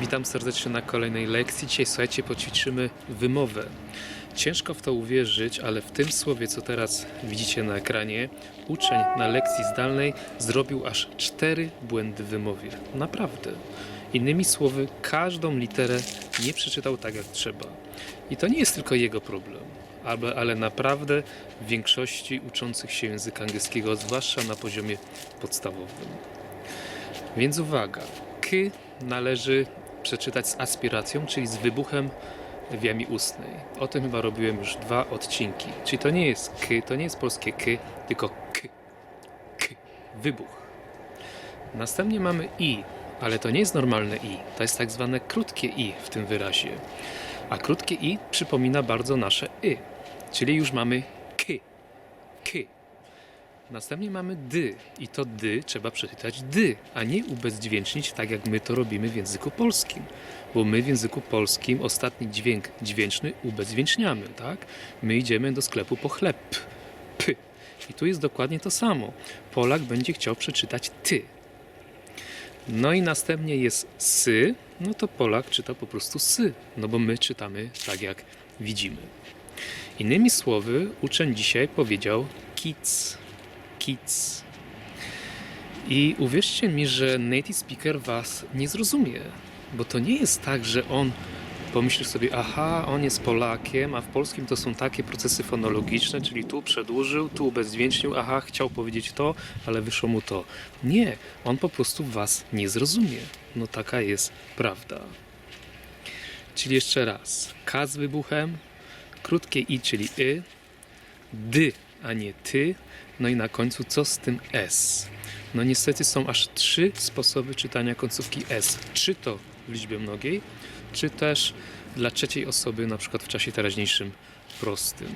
Witam serdecznie na kolejnej lekcji. Dzisiaj słuchajcie, poćwiczymy wymowę. Ciężko w to uwierzyć, ale w tym słowie, co teraz widzicie na ekranie, uczeń na lekcji zdalnej zrobił aż cztery błędy w wymowie. Naprawdę. Innymi słowy, każdą literę nie przeczytał tak jak trzeba. I to nie jest tylko jego problem, ale, ale naprawdę w większości uczących się języka angielskiego, zwłaszcza na poziomie podstawowym. Więc uwaga, k należy przeczytać z aspiracją, czyli z wybuchem w jamie ustnej. O tym chyba robiłem już dwa odcinki. Czyli to nie jest k, to nie jest polskie k, tylko k. K. Wybuch. Następnie mamy i, ale to nie jest normalne i. To jest tak zwane krótkie i w tym wyrazie. A krótkie i przypomina bardzo nasze y. Czyli już mamy k. K. Następnie mamy dy i to dy trzeba przeczytać dy, a nie ubezdźwięcznić tak jak my to robimy w języku polskim. Bo my w języku polskim ostatni dźwięk dźwięczny ubezdźwięczniamy, tak? My idziemy do sklepu po chleb. P. I tu jest dokładnie to samo. Polak będzie chciał przeczytać ty. No i następnie jest sy, no to Polak czyta po prostu sy, no bo my czytamy tak jak widzimy. Innymi słowy, uczeń dzisiaj powiedział kids, kids. I uwierzcie mi, że native speaker was nie zrozumie, bo to nie jest tak, że on pomyśli sobie, aha, on jest Polakiem, a w polskim to są takie procesy fonologiczne, czyli tu przedłużył, tu ubezdźwięcznił, aha, chciał powiedzieć to, ale wyszło mu to. Nie, on po prostu was nie zrozumie. No taka jest prawda. Czyli jeszcze raz, K z wybuchem, krótkie i, czyli y, dy, a nie ty, no i na końcu co z tym s? No niestety są aż trzy sposoby czytania końcówki s. Czy to w liczbie mnogiej, czy też dla trzeciej osoby, na przykład w czasie teraźniejszym prostym.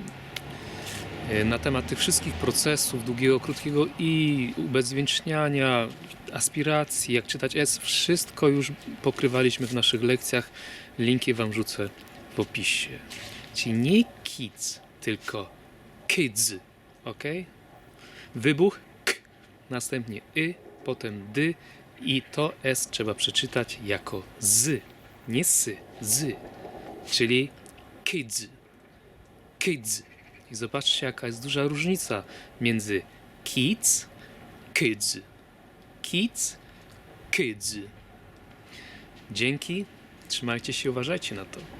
E, Na temat tych wszystkich procesów, długiego, krótkiego i, ubezdźwięczniania, aspiracji, jak czytać S, wszystko już pokrywaliśmy w naszych lekcjach. Linki Wam rzucę w opisie. Czyli nie kids, tylko kids, ok? Wybuch, k, następnie y, potem dy i to S trzeba przeczytać jako z, nie sy, z, czyli kids, kids. I zobaczcie, jaka jest duża różnica między kids, kids, kids, kids. Dzięki, trzymajcie się, uważajcie na to.